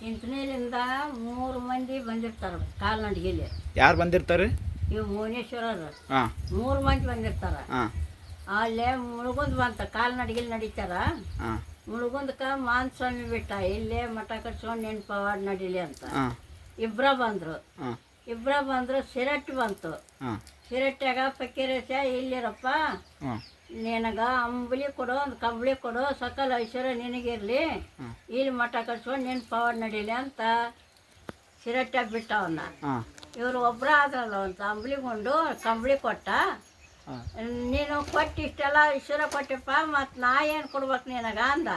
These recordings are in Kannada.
ಚಿಂತನೆಯಿಂದ ಮೂರು ಮಂದಿ ಬಂದಿರ್ತಾರೆ ಕಾಲ್ನಡಿಗೆಲಿ. ಯಾರು ಬಂದಿರ್ತಾರೆ? ಇವು ಭುವನೇಶ್ವರರು ಹಾಂ. ಮೂರು ಮಂದಿ ಬಂದಿರ್ತಾರೆ. ಹಾಂ. ಅಲ್ಲೇ ಮುಳುಗುಂದ್ ಬಂತ ಕಾಲ್ನಡಿಗೆಲಿ ನಡೀತಾರ. ಹಾಂ. ಮಾನ್ ಸ್ವಾಮಿ ಬಿಟ್ಟ ಇಲ್ಲೇ ಮಠ ಕಟ್ಸ್ಕೊಂಡು ನೆನ್ಪವಾಡ್ ನಡೀಲಿ ಅಂತ. ಇಬ್ರ ಬಂದ್ರು. ಇಬ್ರ ಬಂದ್ರು ಸಿರಟ್ಟಿ ಬಂತು. ಸಿರಟ್ಯಾಗ ಫಕೀರೇಶ ಇಲ್ಲಿರಪ್ಪ. ನಿನಗ ಅಂಬಲಿ ಕೊಡು ಒಂದು ಕಂಬಳಿ ಕೊಡು ಸಕಲ ಐಶ್ವರ್ಯ ನಿನಗಿರ್ಲಿ. ಇಲ್ಲಿ ಮಠ ಕಟ್ಸ್ಕೊಂಡು ನಿನ್ನ ಪವರ್ ನಡೀಲಿ ಅಂತ ಸಿರಟ್ಟ ಬಿಟ್ಟವನ್ನ. ಅವನ್ನ ಇವರು ಒಬ್ಬರ ಆದ್ರಲ್ಲ ಒಂದು ಅಂಬಲಿಗೊಂಡು ಕಂಬಳಿ ಕೊಟ್ಟ. ನೀನು ಕೊಟ್ಟು ಇಷ್ಟೆಲ್ಲ ಐಶ್ವರ್ಯ ಕೊಟ್ಟಪ್ಪ ಮತ್ತು ನಾ ಏನು ಕೊಡ್ಬೇಕು ನಿನಗ ಅಂದ.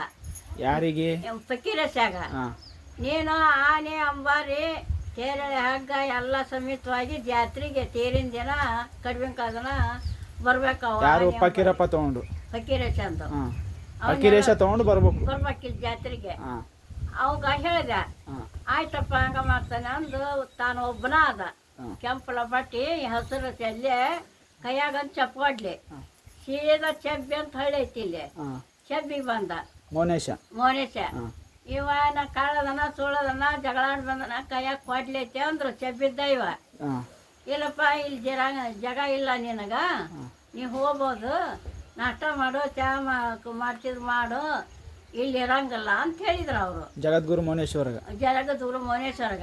ಯಾರಿಗೆ? ಫಕೀರಸ್ಯಾಗ ನೀನು ಆನೆ ಅಂಬಾರಿ ತೇರ ಹಗ್ಗ ಎಲ್ಲ ಸಮೇತವಾಗಿ ಜಾತ್ರೆಗೆ ತೇರಿನ ದಿನ ಕಡಿಮೆ ಕಾದನ ಬರ್ಬೇಕು ಯಾರು ಫಕೀರಪ್ಪ ತಗೊಂಡು? ಫಕೀರೇಶ ಅಂತ. ಹಾಂ. ಫಕೀರೇಶ ತೊಗೊಂಡು ಬರ್ಬೇಕು. ಜಾತ್ರೆಗೆ. ಹಾಂ. ಅವಾಗ ಹೇಳಿದ ಆಯ್ತಪ್ಪ ಹಂಗ ಮಾಡ್ತಾನೆ ಅಂದು ತಾನು ಒಬ್ಬನ ಅದ. ಕೆಂಪಲ ಬಟ್ಟಿ ಹಸಿರು ಚೆಲ್ಲೆ ಕೈಯಾಗ ಒಂದು ಚಪ್ಪಡ್ಲಿ. ಸೀದಾ ಚೆಬ್ಬಿ ಅಂತ ಹಳ್ಳೈತಿ ಇಲ್ಲಿ. ಚೆಬ್ಬಿಗೆ ಬಂದ. ಮೋನೇಶ. ಮೋನೇಶ. ಇವ ನಾ ಕಾಳದನ ಸುಳದನ ಜಗಳಾಡ್ ಬಂದನ ಕೈಯಾಗ ಕೊಡ್ಲೈತಿ ಅಂದ್ರು ಚಬ್ಬಿದ್ದ ಇವ. ಇಲ್ಲಪ್ಪ ಇಲ್ಲಿ ಜರ ಜಾಗ ಇಲ್ಲ ನಿನಗ. ನೀ ಹೋಗ್ಬೋದು. ನಾಷ್ಟ ಮಾಡು ಚಾ ಮಾ- ಮಾಡ್ತಿದ್ ಮಾಡು. ಇಲ್ಲಿ ಇರಂಗಲ್ಲ ಅಂತ ಹೇಳಿದ್ರು ಅವರು. ಜಗದ್ಗುರು ಮೋನೇಶ್ವರಗ. ಜಗದ್ಗುರು ಮೌನೇಶ್ವರಗ.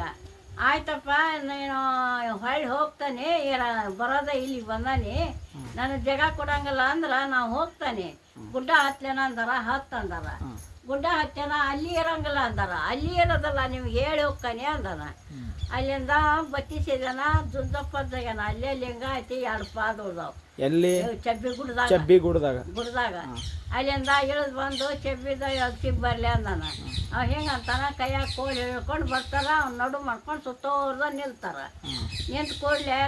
ಆಯ್ತಪ್ಪ ನೀನು ಹೊಳ್ಳಿ ಹೋಗ್ತಾನೆ ಇರ ಬರೋದ ಇಲ್ಲಿ ಬಂದಾನೆ. ನನಗೆ ಜಗ ಕೊಡಂಗಲ್ಲ ಅಂದ್ರೆ ನಾವು ಹೋಗ್ತಾನೆ. ಗುಡ್ಡ ಹತ್ಲೇನ ಅಂದಾರ ಹತ್ತು ಅಂದಾರ. ಹಾಂ ಗುಡ್ಡ ಹತ್ತೇನ ಅಲ್ಲಿ ಇರಂಗಿಲ್ಲ ಅಂದಾರ. ಅಲ್ಲಿ ಇರೋದಲ್ಲ ನಿಮ್ಗೆ ಹೇಳಿ ಹೋಗ್ತಾನೆ ಅಂದಾನ. ಅಲ್ಲಿಂದ ಬತ್ತಿಸಿದನ ದುಂದಪ್ಪದ್ದಾಗನ ಅಲ್ಲೇ ಲಿಂಗ ಐತಿ ಎರಡು ಪಾದ ಉಳ್ದಾವ್ ಎಲ್ಲಿ? ಚಬ್ಬಿ ಗುಡ್ದಾಗ ಚಬ್ಬಿ ಗುಡ್ದಾಗ ಗುಡ್ದಾಗ ಅಲ್ಲಿಂದ ಇಳಿದು ಬಂದು ಚಬ್ಬಿದ ಅಗ್ಸಿಗೆ ಬರಲಿ ಅಂದಾನ. ಅವ ಹೆಂಗೆ ಅಂತಾನ ಕೈಯಾಗ ಕೋಳಿ ಹಿಡ್ಕೊಂಡು ಬರ್ತಾರ ಅವ್ನ ನಡು ಮಾಡ್ಕೊಂಡು ಸುತ್ತೋರ್ದ ನಿಲ್ತಾರ. ನಿಂತು ಕೂಡಲೇ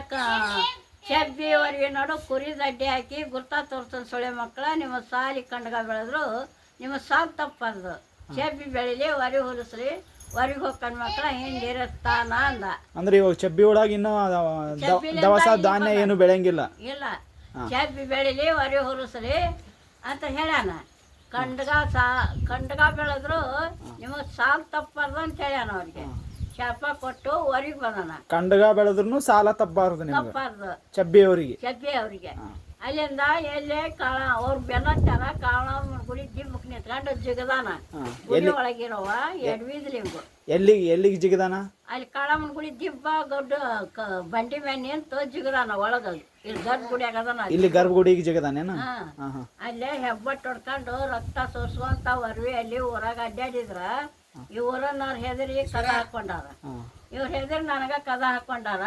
ಚೆಬ್ಬಿವರೆಗೆ ನಡು ಕುರಿ ದಡ್ಡಿ ಹಾಕಿ ಗುರ್ತಾ ತೋರ್ಸನ್ ಸೊಳೆ ಮಕ್ಕಳ ನಿಮ್ಮ ಸಾಲಿ ಕಂಡ್ಗ ಬೆಳೆದ್ರು ನಿಮ್ಮ ಸಾಲ್ ತಪ್ಪದು ಚಬ್ಬಿ ಬೆಳಿಲಿ ವರಿ ಹುರಿಸ್ರಿ ವರಿಗೆ ಮಕ್ಳ ಮಕ್ಕಳ ಇರತ್ತಾನ ಅಂದ. ಅಂದ್ರೆ ಇವಾಗ ಚಬ್ಬಿ ಒಳಗೆ ಇನ್ನೂ ಚಬ್ಬಿಲಿಂದ ದವಸ ಧಾನ್ಯ. ಏನು ಬೆಳೆಯಂಗಿಲ್ಲ ಇಲ್ಲ. ಚಬ್ಬಿ ಬೆಳಿಲಿ ವರಿ ಹುರಿಸ್ರಿ ಅಂತ ಹೇಳ್ಯಾನ. ಕಂಡ್ಗ ಸಾ ಕಂಡ್ಗ ಬೆಳೆದ್ರು ನಿಮಗೆ ಸಾಲ ತಪ್ಪದ ಅಂತ ಹೇಳ್ಯಾನ ಅವ್ರಿಗೆ. ಶಾಪ ಕೊಟ್ಟು ಹೊರಗೆ ಬಂದನ. ಕಂಡಗ ಬೆಳೆದ್ರು ಸಾಲ ತಪ್ಪಬಾರ್ದು ನಿಮ್ಗೆ. ತಪ್ಪಾರ್ದು. ಚಬ್ಬಿ ಅವರಿಗೆ. ಚಬ್ಬಿ ಅವ್ರಿಗೆ. ಅಲ್ಲಿಂದ ಎಲ್ಲೇ ಕಾಳ ಅವ್ರ ಬೆನ್ನತ್ತಾರ ಕಾಳಮ್ಮನ ಗುಡಿ ಜಿಮ್ಮಕ್ ನಿಂತ್ಕೊಂಡು ಜಿಗದಾನ. ಗುಡಿ ಎಲ್ಲಿ ಒಳಗಿರುವ ಎಡ್ವಿದ್ಲಿಂಗು ಎಲ್ಲಿಗೆ ಎಲ್ಲಿಗೆ ಜಿಗದಾನ? ಅಲ್ಲಿ ಕಾಳಮ್ಮನ ಗುಡಿ ದಿಬ್ಬ ದೊಡ್ಡ ಬಂಡಿ ಮೇಲೆ ನಿಂತು ಜಿಗದಾನ ಒಳಗ. ಇಲ್ಲಿ ಗರ್ಭ ಗುಡಿ ಆಗದಾನ. ಇಲ್ಲಿ ಗರ್ಭಗುಡಿಗೆ ಜಿಗದಾನೇನ? ಅಲ್ಲೇ ಹೆಬ್ಬಟ್ಟು ಹೊಡ್ಕೊಂಡು ರಕ್ತ ಸೋಸುವಂತ ಅರ್ವಿ ಅಲ್ಲಿ ಊರಾಗ ಅಡ್ಡಾಡಿದ್ರ ಈ ಊರನ್ನವ್ರು ಹೆದರಿ ಕದ ಹಾಕೊಂಡಾರ ಇವ್ರ ಇವ್ರು ಹೆದರಿ ನನಗ ಕದ ಹಾಕೊಂಡಾರ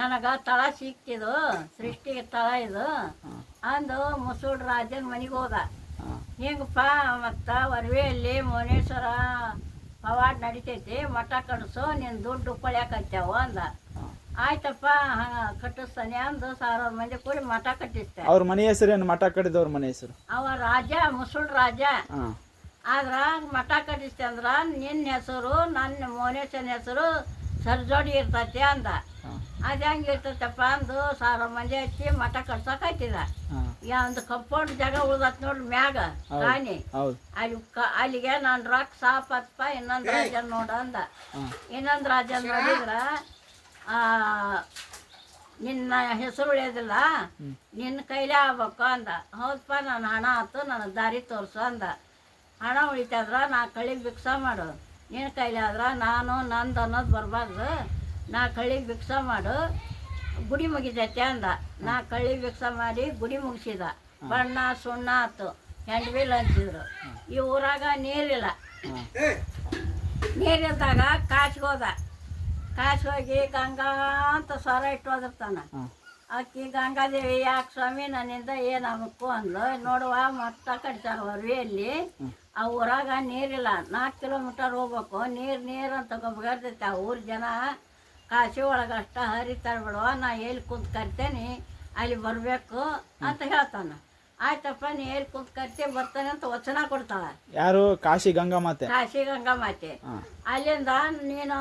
ನನಗ ತಳ ಸಿಕ್ತಿದು ಸೃಷ್ಟಿಗೆ ತಳ ಇದು. ಅಂದು ಮುಸೂಡ್ ರಾಜನ ಮನೆಗೆ ಹೋದ. ಹಿಂಗಪ್ಪ ಮತ್ತ ಒರ್ವೆಯಲ್ಲಿ ಮೌನೇಶ್ವರ ಪವಾಡ್ ನಡಿತೈತಿ ಮಠ ಕಟ್ಸು ನಿನ್ ದುಡ್ಡು ಕೊಳ್ಯಾಕತ್ಯಾವ ಅಂದ. ಆಯ್ತಪ್ಪ ಕಟ್ಟಿಸ್ತಾನೆ ಅಂದು ಸಾವಿರ ಮಂದಿ ಕೂಡಿ ಮಠ ಕಟ್ಟಿಸ್ತೆ. ಅವ್ರ ಮನೆ ಹೆಸರು ಏನು ಮಠ ಕಟ್ಟಿದವ್ರ ಮನೆ ಹೆಸರು? ಅವ ರಾಜ ಮುಸುಳ್ ರಾಜ. ಆದ್ರ ಮಠ ಕಟ್ಟಿಸ್ತೆ ಅಂದ್ರೆ ನಿನ್ನ ಹೆಸರು ನನ್ನ ಮೋನೇಶನ ಹೆಸರು ಸರ್ಜೋಡಿ ಇರ್ತೈತಿ ಅಂದ. ಅದು ಹೆಂಗೆ ಇರ್ತೈತಪ್ಪ ಅಂದು ಸಾವಿರ ಮಂದಿ ಹಚ್ಚಿ ಮಠ ಕಟ್ಸಕ್ ಆಯ್ತಿದ ಯಾ ಒಂದು ಕಂಪೌಂಡ್ ಜಾಗ ಉಳ್ದತ್ ನೋಡ್ರಿ ಮ್ಯಾಗ ಹೌದು ಅಲ್ಲಿ ಕ ಅಲ್ಲಿಗೆ ನಾನು ರೊಕ್ಕ ಸಾಪತ್ಪ ಇನ್ನೊಂದು ರಾಜನ್ ನೋಡ ಅಂದ. ಇನ್ನೊಂದು ರಾಜನ್ ನೋಡಿದ್ರ ಆ, ನಿನ್ನ ಹೆಸರು ಉಳಿಯೋದಿಲ್ಲ ನಿನ್ನ ಕೈಲೇ ಆಗ್ಬೇಕು ಅಂದ. ಹೌದಪ್ಪ ನನ್ನ ಹಣ ಆತು ನನ್ನ ದಾರಿ ತೋರಿಸು ಅಂದ. ಹಣ ಉಳಿತಾದ್ರ ನಾ ಕಳ್ಳಿಗೆ ಭಿಕ್ಷ ಮಾಡು. ನಿನ್ನ ಕೈಲಿ ಆದ್ರೆ ನಾನು ನಂದು ಅನ್ನೋದು ಬರಬಾರ್ದು. ನಾ ಕಳ್ಳಿಗೆ ಭಿಕ್ಷ ಮಾಡು. ಗುಡಿ ಮುಗಿತೈತೆ ಅಂದ. ನಾ ಕಳ್ಳಿ ಭಿಕ್ಷ ಮಾಡಿ ಗುಡಿ ಮುಗಿಸಿದ. ಬಣ್ಣ ಸುಣ್ಣ ಆತು. ಹೆಂಡ್ ಅಂತಿದ್ರು ಈ ಊರಾಗ ನೀರಿಲ್ಲ. ನೀರಿದ್ದಾಗ ಕಾಚಿಗೆ ಹೋದ ಕಾಚಿ ಹೋಗಿ ಗಂಗಾ ಅಂತ ಸ್ವರ ಇಟ್ಟು ಹೋದಿರ್ತಾನ. ಆಕಿ ಗಂಗಾದೇವಿ ಯಾಕೆ ಸ್ವಾಮಿ ನನ್ನಿಂದ ಏನಾಗಬೇಕು ಅಂದ್ಲು. ನೋಡುವ ಮತ್ತ ಕಟ್ತಾರ ಹೊರವಿಯಲ್ಲಿ ಆ ಊರಾಗ ನೀರಿಲ್ಲ. ನಾಲ್ಕು ಕಿಲೋಮೀಟರ್ ಹೋಗ್ಬೇಕು. ನೀರು ನೀರು ಅಂತ ಗೊಬ್ಬರ್ತೈತೆ ಆ ಊರು ಜನ ಕಾಶಿ ಒಳಗೆ ಅಷ್ಟ ಹರಿತಾರೆ ಬಿಡುವ ನಾ ಎಲ್ಲಿ ಕುಂತ್ ಕರಿತೇನೆ ಅಲ್ಲಿ ಬರಬೇಕು ಅಂತ ಹೇಳ್ತಾನ. ಆಯ್ತಪ್ಪ ನೀ ಎಲ್ಲಿ ಕುಂತ್ ಕರ್ತೆ ಬರ್ತಾನೆ ಅಂತ ವಚನ ಕೊಡ್ತಾಳೆ. ಯಾರು? ಕಾಶಿ ಗಂಗಾ ಮಾತೆ. ಕಾಶಿ ಗಂಗಾ ಮಾತೆ. ಅಲ್ಲಿಂದ ನೀನು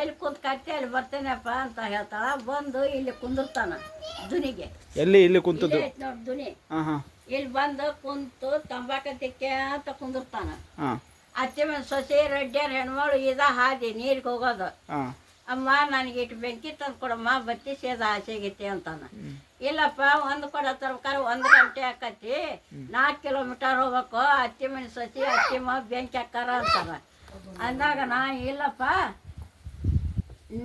ಎಲ್ಲಿ ಕುಂತ್ ಕಟ್ಟಿ ಅಲ್ಲಿ ಬರ್ತೇನಪ್ಪ ಅಂತ ಹೇಳ್ತಾಳ. ಬಂದು ಇಲ್ಲಿ ಕುಂದಿರ್ತಾನ ದುನಿಗೆ. ಎಲ್ಲಿ ಇಲ್ಲಿ ಕುಂತದ್ದು? ನೋಡಿ ದುನಿ. ಇಲ್ಲಿ ಬಂದು ಕುಂತು ತಂಬಾಕ ತಿಕ್ಕೆ ಅಂತ ಕುಂದಿರ್ತಾನ. ಅಚ್ಚಿ ಅತ್ತೆ ಮನೆ ಸೊಸೆ ರೆಡ್ಡಿಯರ್ ಹೆಣ್ಮಗಳು ಇದ ಹಾದಿ ನೀರಿಗೆ ಹೋಗೋದು. ಅಮ್ಮ ನನಗೆ ಇಟ್ಟು ಬೆಂಕಿ ತಂದು ಕೊಡಮ್ಮ ಬತ್ತಿ ಸೇದ ಆಸೆಗೈತಿ ಅಂತಾನ. ಇಲ್ಲಪ್ಪ ಒಂದು ಕೊಡ ತರ್ಬೇಕಾರೆ ಒಂದು ಗಂಟೆ ಆಕತಿ. ನಾಲ್ಕು ಕಿಲೋಮೀಟರ್ ಹೋಗ್ಬೇಕು ಅತ್ತಿ ಮನೆ ಸಸಿ ಅತ್ತಿ ಮ ಬೆಂಕಿ ಹಾಕಾರ ಅಂತಾರ ಅಂದಾಗ ನಾ ಇಲ್ಲಪ್ಪ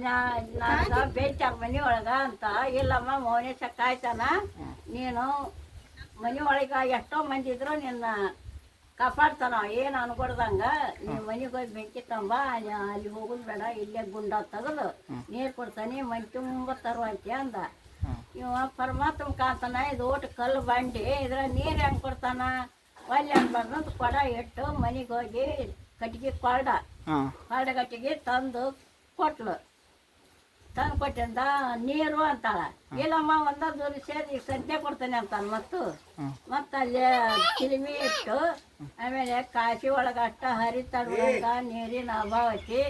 ನಾ ನಾನು ಬೆಂಕಿ ಹಾಕ್ ಮನೆ ಒಳಗ ಅಂತ ಇಲ್ಲಮ್ಮ ಮೌನೇಶ ಕಾಯ್ತಾನ ನೀನು ಮನೆ ಒಳಗೆ ಎಷ್ಟೋ ಮಂದಿ ಇದ್ರು ನಿನ್ನ ಕಾಪಾಡ್ತಾನ? ಏನು ಅನ್ಕೊಡ್ದಂಗ? ನೀವು ಮನೆಗೆ ಹೋಗಿ ಬೆಂಕಿ ತಂಬ ಅಲ್ಲಿ ಹೋಗೋದು ಬೇಡ ಇಲ್ಲೇ ಗುಂಡ ತೆಗೆದು ನೀರು ಕೊಡ್ತಾನೆ ಮನೆ ತುಂಬ ತರುವಂತೆ ಅಂದ. ಇವ ಪರಮಾತ್ಮ ಕಾಂತನ ಇದು ಓಟ್ ಕಲ್ಲು ಬಂಡಿ ಇದ್ರ ನೀರು ಹೆಂಗೆ ಕೊಡ್ತಾನ? ಒಲ್ಲಿ ಅನ್ಬಾರ್ದು ಕೊಡ ಇಟ್ಟು ಮನೆಗೆ ಹೋಗಿ ಕಟ್ಟಿಗೆ ಕೊಡ ಕೊಡ ಕಟ್ಟಿಗೆ ತಂದು ಕೊಟ್ಲು. ತಂದು ಕೊಟ್ಟಿಂದ ನೀರು ಅಂತಾಳ. ಇಲ್ಲಮ್ಮ ಒಂದೊಂದು ದೂರ ಸೇರಿ ಸಂತೆ ಕೊಡ್ತೇನೆ ಅಂತಾನ ಮತ್ತು. ಮತ್ತೆ ಅಲ್ಲಿ ಚಿಲಿಮಿ ಇಟ್ಟು ಆಮೇಲೆ ಕಾಶಿ ಒಳಗೆ ಅಷ್ಟ ಹರಿತಡ್ದಾಗ ನೀರಿನ ಅಭಾವ ಐತಿ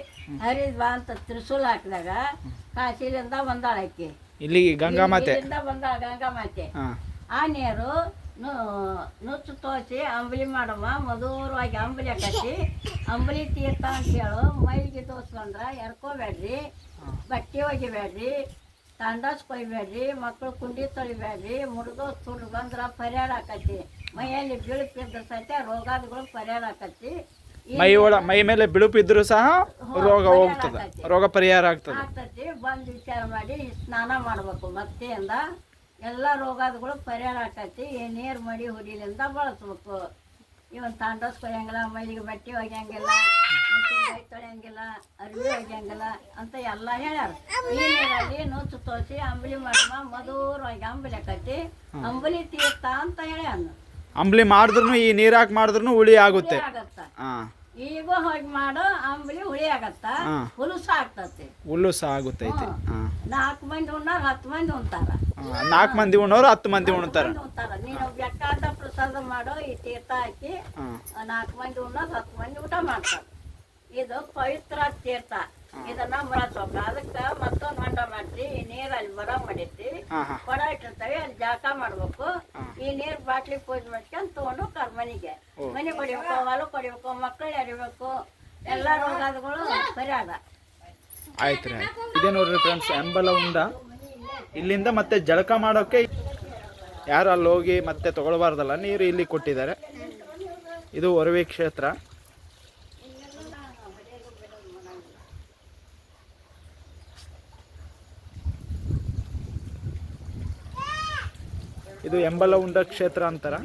ಹರಿದ್ ಬಾ ಅಂತ ತ್ರಿಶೂಲ್ ಹಾಕಿದಾಗ ಕಾಶಿಲಿಂದ ಬಂದಾಳ ಆಕಿ. ಇಲ್ಲಿ ಗಂಗಾ ಮಾತೆ. ಬಂದಾಳ ಗಂಗಾಮಾತೆ ಮಾತೆ. ಆ ನೀರು ನುಚ್ಚು ತೋಸಿ ಅಂಬಲಿ ಮಾಡಮ್ಮ ಮಧುರವಾಗಿ ಅಂಬಲಿ ಹಾಕಿ ಅಂಬಲಿ ತೀರ್ಥ ಅಂತ ಹೇಳು. ಮೈಲಿಗೆ ತೋರ್ಸ್ಕೊಂಡ್ರೆ ಎರ್ಕೋಬೇಡ್ರಿ ಬಟ್ಟೆ ಒಗಿಬೇಡ್ರಿ ತಂಡಸ್ ಕೊಯ್ಬೇಡ್ರಿ ಮಕ್ಕಳು ಕುಂಡಿ ತೊಳಿಬೇಡ್ರಿ ಮುರಿದು ತುಳು ಬಂದ್ರೆ ಪರಿಹಾರ ಆಕತಿ ಮೈಯಲ್ಲಿ ಬಿಳುಪಿದ್ರೆ ಸಹಿತ ರೋಗಾದಿಗಳು ಪರಿಹಾರ ಆಕತಿ ಮೈ ಒಳ ಮೈ ಮೇಲೆ ಬಿಳುಪಿದ್ರು ಸಹ ರೋಗ ಹೋಗ್ತದೆ. ರೋಗ ಪರಿಹಾರ ಆಗ್ತದೆ. ಆಗ್ತತಿ. ಬಂದು ವಿಚಾರ ಮಾಡಿ ಸ್ನಾನ ಮಾಡ್ಬೇಕು ಭಕ್ತಿಯಿಂದ ಎಲ್ಲ ರೋಗಾದಗಳು ಪರಿಹಾರ ಆಕತಿ ಈ ನೀರು ಮಡಿ ಹುಡಿಲಿಂದ ಬಳಸ್ಬೇಕು. ಇವನ್ ತಾಂಡಸ್ ಕೊಯ್ಯಂಗಿಲ್ಲ ಮೈಲಿಗೆ ಬಟ್ಟೆ ಒಗ್ಯಂಗಿಲ್ಲ ತೊಳೆಯಂಗಿಲ್ಲ ಅರಿವಿ ಒಗ್ಯಂಗಿಲ್ಲ ಅಂತ ಎಲ್ಲ ಹೇಳ್ಯಾರ. ಈ ನೀರಲ್ಲಿ ನುಚ್ಚು ತೋಸಿ ಅಂಬಲಿ ಮಾಡಮ್ಮ ಮಧುರವಾಗಿ ಅಂಬಲಿ ಆಕತಿ ಅಂಬಲಿ ತೀರ್ಥ ಅಂತ ಹೇಳ್ಯಾನ. ಅಂಬಲಿ ಮಾಡಿದ್ರು ಈ ನೀರಾಕ್ ಹಾಕಿ ಮಾಡಿದ್ರು ಹುಳಿ ಆಗುತ್ತೆ. ಈಗ ಹೋಗಿ ಮಾಡೋ ಅಂಬಲಿ ಹುಳಿ ಆಗತ್ತ. ಹುಲುಸ ಆಗ್ತತಿ. ಹುಲುಸ ಆಗುತ್ತೈತಿ. ನಾಲ್ಕು ಮಂದಿ ಉಣ್ಣಾರ ಹತ್ತು ಮಂದಿ ಉಣ್ತಾರ. ನಾಲ್ಕು ಮಂದಿ ಉಣ್ಣೋರು ಹತ್ತು ಮಂದಿ ಉಣ್ತಾರ. ಉಣ್ತಾರ. ನೀನು ಬೇಕಾದ ಪ್ರಸಾದ ಮಾಡೋ ಈ ತೀರ್ಥ ಹಾಕಿ ನಾಲ್ಕು ಮಂದಿ ಉಣ್ಣೋದು ಹತ್ತು ಮಂದಿ ಊಟ ಮಾಡ್ತಾರ. ಇದು ಪವಿತ್ರ ತೀರ್ಥ. ಇದನ್ನ ಬಳಸ್ಬೇಕು ಅದಕ್ಕೆ ಮತ್ತೊಂದು ಹೊಂಡ ಮಾಡ್ತಿ ಈ ನೀರು ಅಲ್ಲಿ ಬರೋ ಮಾಡಿರ್ತಿ ಕೊಡ ಇಟ್ಟಿರ್ತವೆ ಅಲ್ಲಿ ಜಾಕ ಮಾಡ್ಬೇಕು. ಈ ನೀರ್ ಬಾಟ್ಲಿ ಪೂಜೆ ಮಾಡ್ಕೊಂಡು ತಗೊಂಡು ಕರ್ ಮನೆಗೆ. ಮನೆ ಕೊಡಿಬೇಕು ಹೊಲ ಕೊಡಿಬೇಕು ಮಕ್ಕಳು ಎರಿಬೇಕು ಎಲ್ಲ ರೋಗಗಳು ಸರಿಯಾದ ಆಯ್ತು ರೀ ಆಯ್ತು. ಇದೇ ನೋಡ್ರಿ ಫ್ರೆಂಡ್ಸ್ ಎಂಬಲ ಉಂಡ. ಇಲ್ಲಿಂದ ಮತ್ತೆ ಜಳಕ ಮಾಡೋಕ್ಕೆ ಯಾರು ಅಲ್ಲಿ ಹೋಗಿ ಮತ್ತೆ ತಗೊಳ್ಬಾರ್ದಲ್ಲ, ನೀರು ಇಲ್ಲಿ ಕೊಟ್ಟಿದ್ದಾರೆ. ಇದು ಒರವಿ ಕ್ಷೇತ್ರ. ಇದು ಎಂಬಲ ಉಂಡ ಕ್ಷೇತ್ರ ಅಂತಾರ.